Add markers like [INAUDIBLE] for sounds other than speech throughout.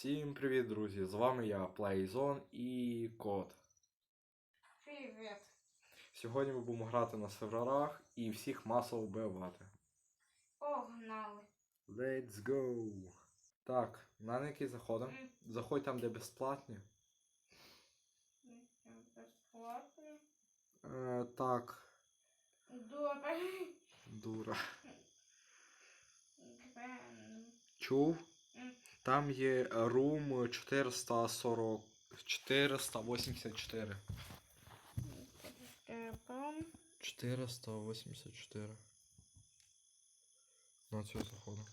Всім привіт, друзі! З вами я, Playzone і Кот. Привіт. Сьогодні ми будемо грати на серверах і всіх масово вбивати. Погнали. Let's go! Так, на який заходимо? М. Заходь там, де безплатні. Безплатно. Е, так, Добре. дура. Чув? Там є рум 440. 484. Степан. 484. На цю заходу.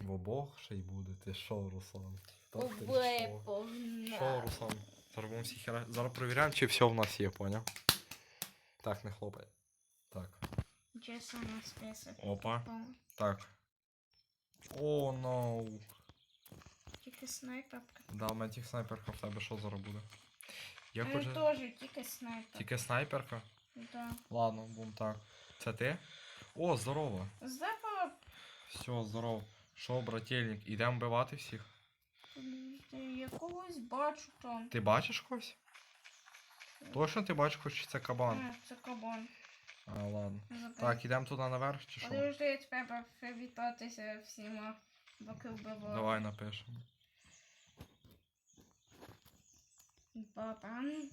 В обох ще й буде. Ти шо, Руслан? Та ти погнали. Руслан? Зараз будемо всі хера... Зараз перевіряємо, чи все в нас є, поняв? Так, не хлопай. Так. Чесно на список. Опа. Так. О, ноу. Тільки снайперка. Да, у мене тільки снайперка в тебе що зараз буде? Я Я хочу. теж тільки снайпер. Тільки снайперка? Да. Ладно, будемо так. Це ти? О, здорово. Запала. Все, здоров. Що, брательник, ідемо вбивати всіх? Я когось бачу там. Ти бачиш когось? Точно ти бачиш хоч це кабан? А, Це кабан. А, ладно. Забив. Так, ідемо туди наверх чи що? Подожди, я треба привітатися всіма, поки вбиваю. Давай напишемо. Бабан.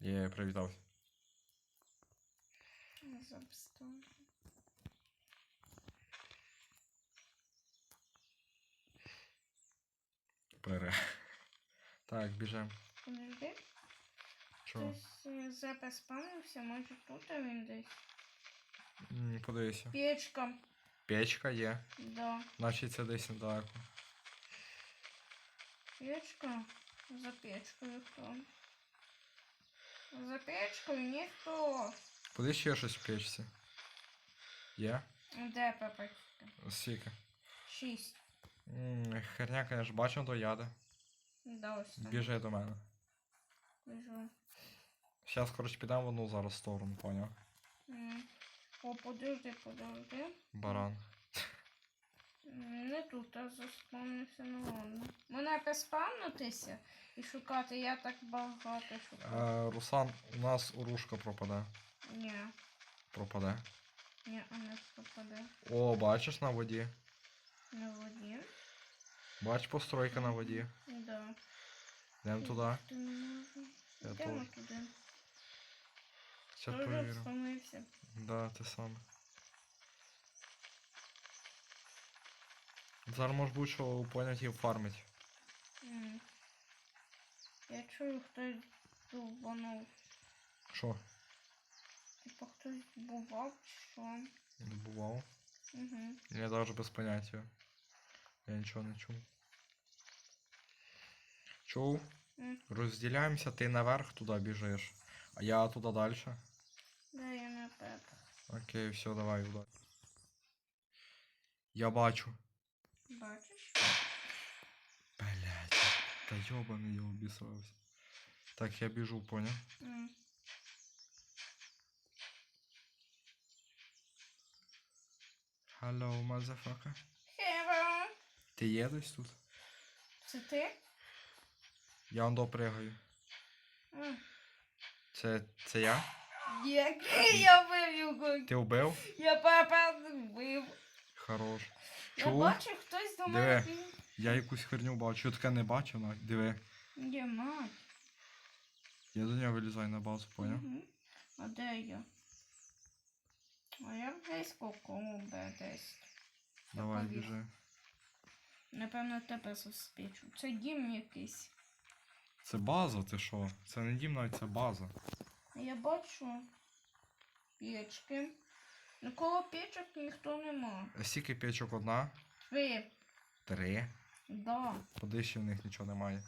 Є, привітався. Забстон. Пере. Так, біжем. Подожди. Чого? Хтось е, запис спамився, може тут він десь. М, Подивися. Печка. Печка є. Да. Значить це десь недалеко. Печка. За печкою хто? За печкою ніхто. Куди ще щось в печці? Є? Де папочка? Скільки? Шість. М, Херня, конечно, бачу, то яде. Да, ось там. Біжи до мене. Біжу. Зараз, коротше, підемо в одну зараз сторону, поняв? М. О, подожди, подожди. Баран. Не тут, а заспавнився, ну ладно. Мене поспавнитися і шукати, я так багато шукаю. Е, Руслан, у нас урушка пропаде. Ні, Пропаде. ні, а не пропаде. О, бачиш на воді? На воді. Бач постройка на воді. Да. Йдемо туди. Я Йдемо теж. туди. Зараз перевірю. втомився. Да, те саме. Зараз може бути, що поняті фармить. М. Я чую, хтось дубанув. Що? Типа хтось бував чи що. Не бував. Угу. Я навіть без поняття. Я нічого не чув. Чув? М. Розділяємося, ти наверх туди біжиш, а я туди далі. Да, я на пеп. Окей, все, давай удар. Я бачу. Бачиш? Блять, та йобаний я обісрався. Так, я біжу, поняв? М. Hello, motherfucker. Ти є десь тут? Це ти? Я он допригаю. Це, це я? Який я вбив його? Ти вбив? Я папа вбив. Хорош. Я бачу, хтось до Диви. мене біг. Я якусь херню бачу, я таке не бачив, на- диви. Де мать? Я до нього вилізаю на базу, поняв? Мгм. А де я? А я близько кому десь. Давай, біжи. Напевно, тебе заспічу. Це дім якийсь. Це база, ти що? Це не дім навіть, це база. Я бачу печки. Ну коло печок ніхто нема. А Скільки печок одна? Ви, Три. да. Куди ще в них нічого немає.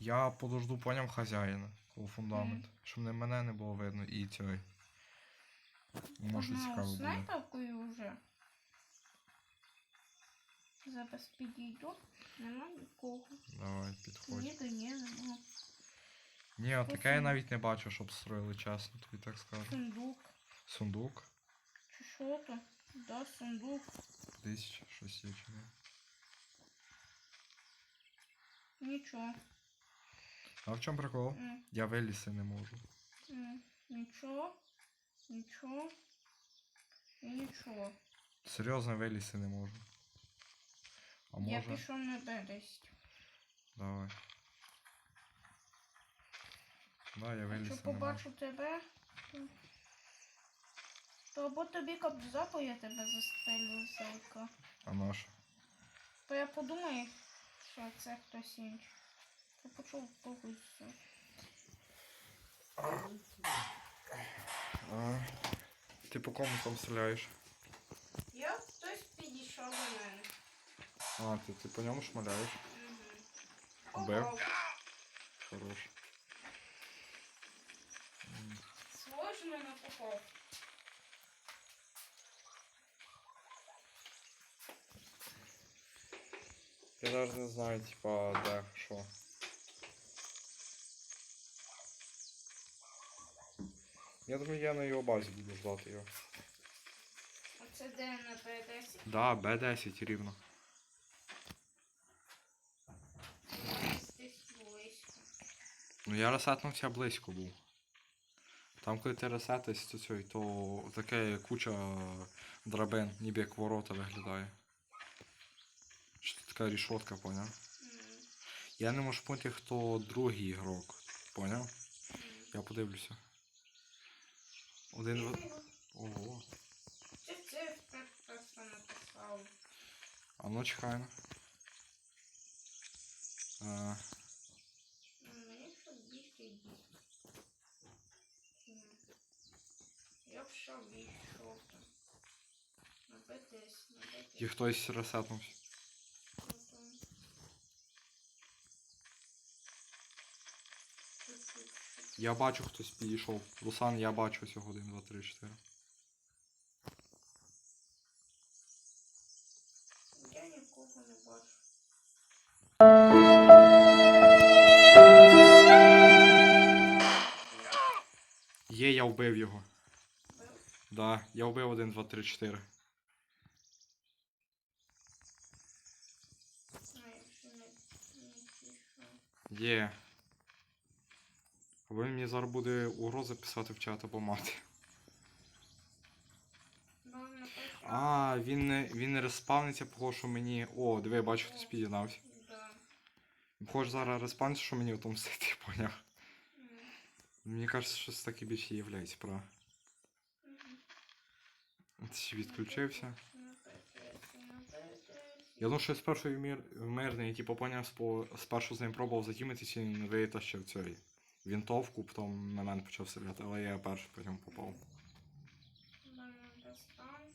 Я подожду, поняв хазяїна. Коло фундамент. Щоб не мене не було видно і цього. Може цікаво буде. снайперкою вже. Зараз підійду. Нема нікого. Давай, підходь. Ніде ні, нема. Ні, от таке я навіть не бачу, щоб строїли чесно, тобі так скажу. Сундук. Сундук. Чи що то? Да, сундук. Десь щось є чи не. Нічого. А в чому прикол? М, Я вилізти не можу. м, Нічого. Нічого. Нічого. Серйозно вилізти не можу. А Я може. пішов на Б10. Давай. Да, я Якщо не можу. побачу тебе, то... або тобі кобза, бо я тебе застрелю зайка. А наш? То я подумаю, що це хтось інший. Я почув когось. А, ти по кому там стріляєш? Я хтось підійшов до мене. А, ти, ти по ньому шмаляєш? Б. Хорош. Сложно на попов. Я навіть не знаю, типа, де, що. Я думаю, я на його базі буду ждати його. Оце де на Б10? Да, Б10 рівно. Десь десь близько. Ну я ресетнувся близько був. Там, коли ти ресетись, то цей, то таке куча драбин, ніби як ворота виглядає. Що це така рішотка, поняв? Я не можу поняти, хто другий ігрок. Поняв? Я подивлюся. Один в. Ого. Це це просто написав. А ну чекай. ну. Е, Мені що бігти йдіть. Я б що війшов там. На Б10, на Б10. і хтось чуть-чуть. Я бачу, хтось підійшов. Руслан, я бачу цього 1, 2, 3, 4. Я нікого не бачу. Є, я вбив його. Да, я вбив 1, 2, 3, 4. А, якщо не, не пішов. Є. Він мені зараз буде угрози писати в чат або мати. А, він не, він не респавниться, похоже, що мені. О, диви, бачу, хтось. Да. Похоже, зараз респавниться, що мені отомстити, [LAUGHS] поняв. Мені кажеться, що це таки більше являється, правда. Ти відключився. На Б10, на Б10. Я думаю, що я спершу мирний, типу, поняв, спершу з ним пробував затімитися, він витащив цей вінтовку, потім на мене почав стріляти, але я перший потім попав. Достань.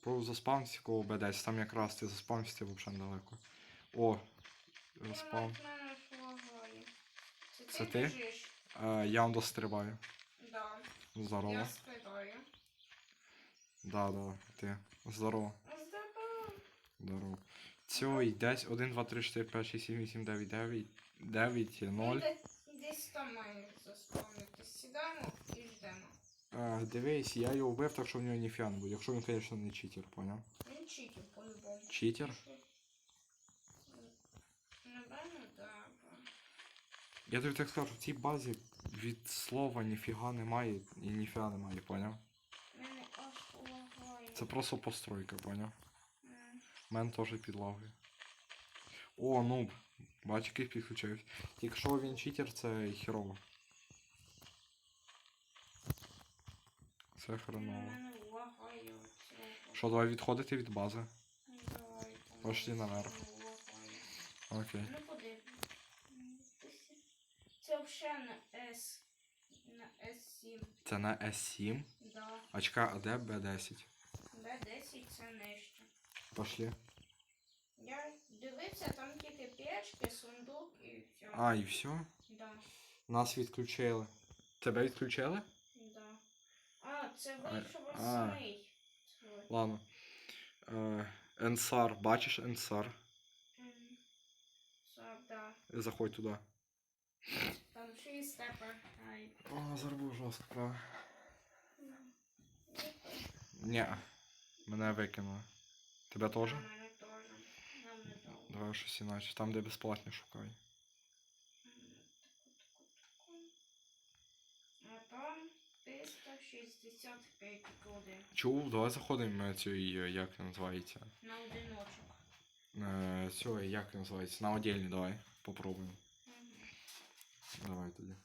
Пробував коло Б10, там якраз ти заспавнився, ти взагалі недалеко. О, шлагає. Це, ти? Е, я вам дострибаю. Здорово. Я спитаю. Да, да, ти. Здорово. Здорово. Здорово. Цьой, десь 1, 2, 3, 4, 5, 6, 7, 8, 9, 9, 9, 0. Де- Десь там має заспавнитись. Сідаємо і ждемо. Е, дивись, я його вбив, так що в нього ніфіга не буде. Якщо він, звісно, не читер, поняв? Він читів по-любому. Читер? Напевно, да. Я тобі так скажу, в цій базі від слова ніфіга немає і ніфіга немає, поняв? Мене аж лагає. Це просто постройка, поняв? М. У мене теж підлагує. О, нуб. Бач, який підключився. Якщо він читер, це херово. Це хреново. Мене лагає. Що, давай відходити від бази? Давай, Пошли наверх. лагає. Окей. Ну подивимось. Це взагалі S. На S7. Це на S7. Да. А чекай, а де B10? B10 це нижче. Пошли. Я дивився, там тільки печки, сундук і все. А, і все? Да, Нас відключили. Тебе відключили? да. А, це вийшов а. самий. Свой. Ладно. Е, Енсар, бачиш Енсар? М, да. Заходь туди. Там шість тепер. Ай. О, зарбу жорстко, правда. Ні. Мене викинули. Тебе теж? Мене теж. Давай щось іначе. Там, де безплатні шукай. А там 365 годин Чув, давай заходимо на цю, як називається. на одиночок. Е, Цю, як називається? На отдельні, давай. Попробуємо. Мгм. Давай тоді.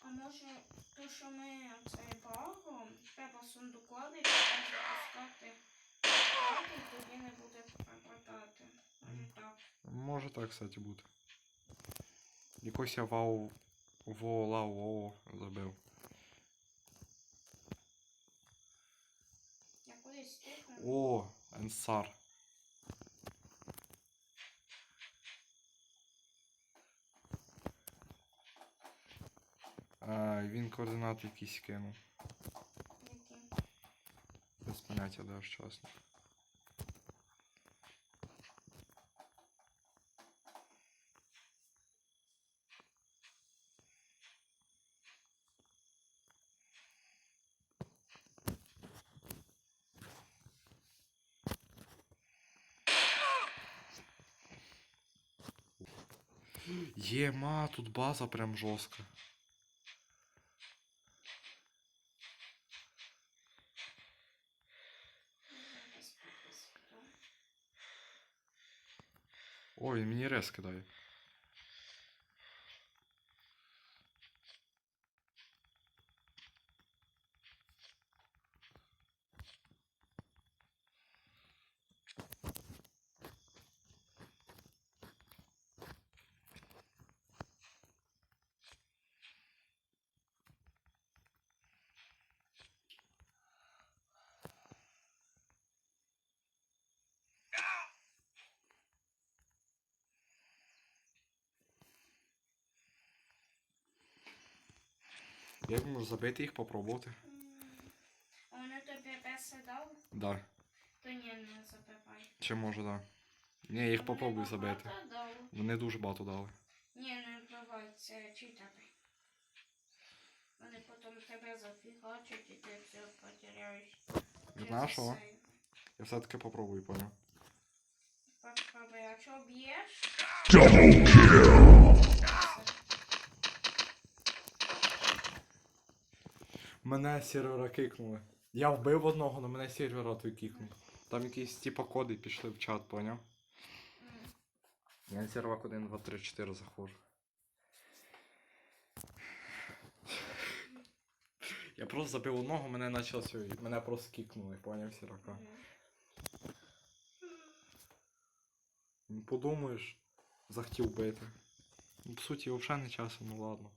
А може, то, що ми цей багом, треба сундуклади і запускати, і тоді не буде пропадати. Може так. Може так, кстати, бути. Якось я вау. Во, лау, во, забив. О, Ансар. А, він координати якісь кинув. Які? Без поняття да, чесно. Єма, тут база прям жорстка. Ой, мені рез кидає. Як можу забити їх, попробувати? А вони тобі песи дали? Да. То ні, не забивай. Чи може, да. Ні, їх Вони попробую забити. багато дали. Вони дуже багато дали. Ні, не вбивай, це читати. Вони потім тебе зафігачать і ти все потеряєш. Від нашого? Я все-таки попробую, поняв. Попробуй, а що б'єш? Мене сервера кикнули. Я вбив одного, але мене сервера той кикнув. Там якісь типа коди пішли в чат, поняв? Я на сервак 1, 2, 3, 4 заходжу. Я просто забив одного, мене почало сьогодні. Мене просто кикнули, поняв сірака. мгм. Ну, Подумаєш, захотів бити. Ну, по суті, взагалі не часу, ну ладно.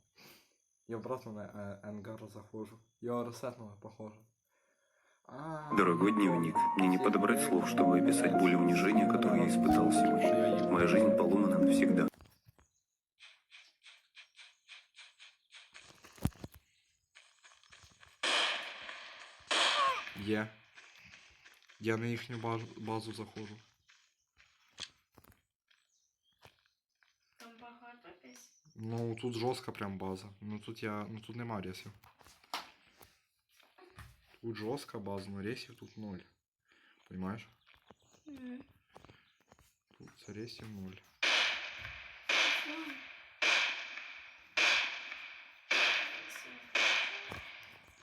Я обратно на е, Енгар заходжу. Я ресетнула, похоже. А, Дорогой дневник, мне не подобрать слов, чтобы описать боль и унижение, которые я испытал сегодня. Моя жизнь поломана навсегда. Є. Я на їхню базу, базу заходжу. Ну тут жорстка прям база. Ну тут я. Ну тут нема ресів. Тут жорстка база, но ресів тут ноль. Понимаешь? Тут ресів ноль.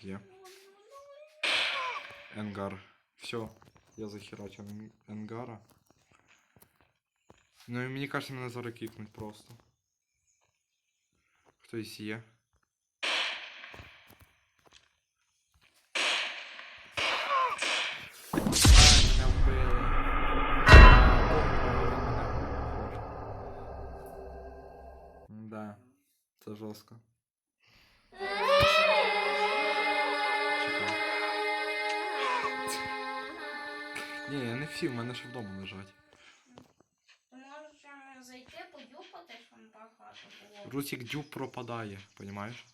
Є. Енгар. Все. Я захерачил ен- Енгара. Ну і мені кажется, мене зараз кикнуть просто. Хтось є. А, мене вбили. Да, це жорстко. Чекай. Ні, я не всі, в мене ще вдома лежать. Русик дюб пропадає, понімаєш?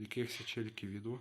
Якихось чильків іду.